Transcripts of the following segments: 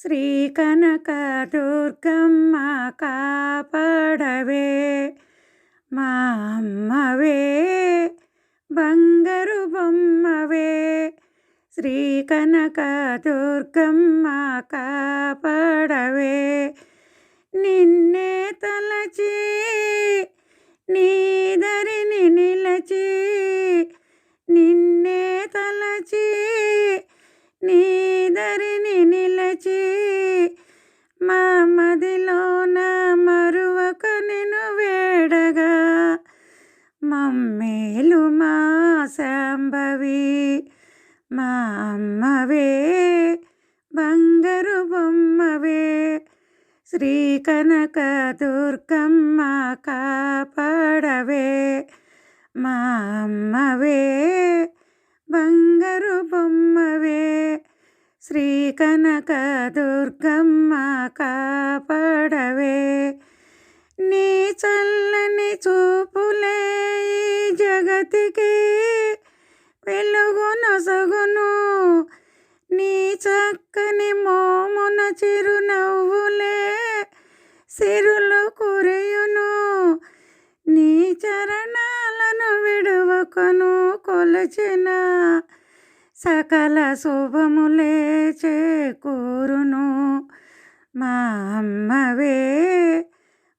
శ్రీ కనక దుర్గమ్మ కాపాడవే మా అమ్మవే బంగారు బొమ్మవే శ్రీ కనక దుర్గమ్మ కాపాడవే నిన్నే తలచి శాంభవి మా అమ్మవే బంగారు బొమ్మవే శ్రీ కనక దుర్గమ్మ కాపాడవే మా అమ్మవే బంగారు బొమ్మవే శ్రీ కనక దుర్గమ్మ కాపాడవే. నీ చల్లని చూపులే ఈ జగతికి వెలుగు నొసగును. నీ చక్కని మోమున చిరునవ్వులే సిరులు కురయును. నీ చరణాలను విడువకను కొలచిన సకల శుభములే చేకూరును. మా అమ్మవే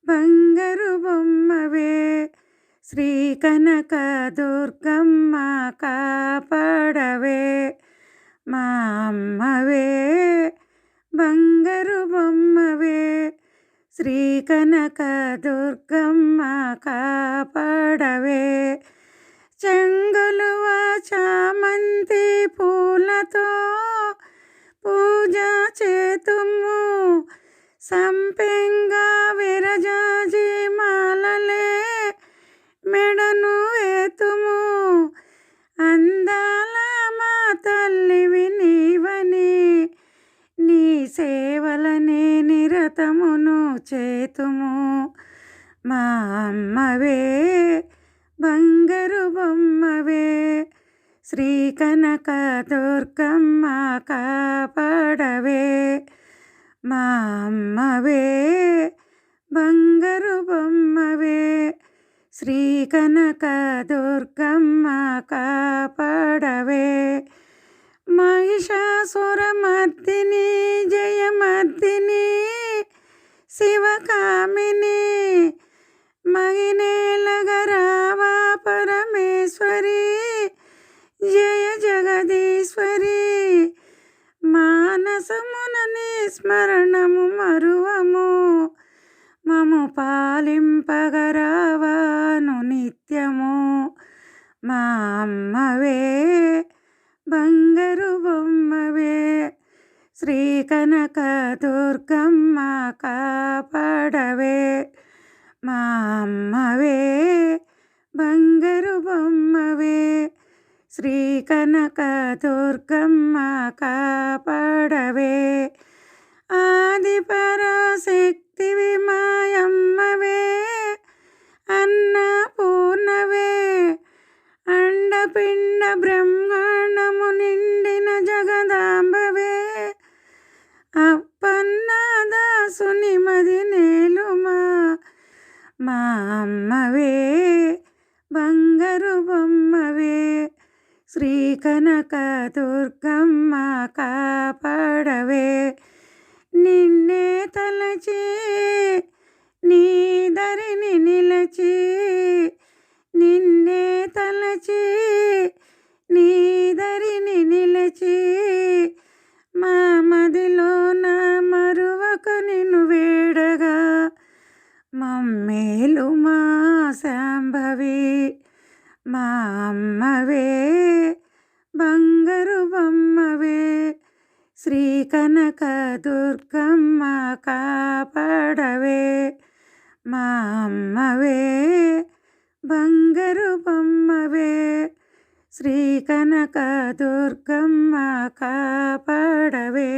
బంగారు బొమ్మ శ్రీ కనక దుర్గమ్మ కాపాడవే మా అమ్మవే బంగారు బొమ్మవే. శ్రీ కనక దుర్గమ్మ కాపాడవే చెంగులువ చామంతి పూలతో పూజ చేతుము సంపెంగ సేవలనే నిరతమును చేతుము. మా అమ్మవే బంగారు బొమ్మవే శ్రీ కనక దుర్గమ్మ కాపాడవే. మా అమ్మవే బంగారు బొమ్మవే శ్రీ కనక దుర్గమ్మ కాపాడవే. మహిషాసురమర్దిని జయమర్దిని శివకామిని మహినేలగరావా పరమేశ్వరి జయ జగదీశ్వరి. మానసమునని స్మరణము మరువము మము పాలింపగరావాను నిత్యము. మా అమ్మవే బంగారు బొమ్మవే శ్రీ కనక దుర్గమ్మ కాపాడవే. మా అమ్మవే బంగారు బొమ్మవే శ్రీ కనక దుర్గమ్మ కాపాడవే. ఆది పరాశక్తివి మాయమ్మవే అన్నపూర్ణవే అండపిండ బ్రహ్మ నిండిన జగదాంబవే. అప్పన్నదాసుని మది నేలుమా. మా అమ్మవే బంగారు బొమ్మవే. శ్రీ కనక దుర్గమ్మ కాపాడవే. నిన్నే తలచి నీ దరిని నిలచి నిన్నే తలచి వేడగా మమ్మేలు మా శాంభవి మా అమ్మవే బంగారు బొమ్మవే శ్రీ కనక దుర్గమ్మ కాపాడవే మా అమ్మవే బంగారు బొమ్మవే శ్రీ కనక దుర్గమ్మ కాపాడవే.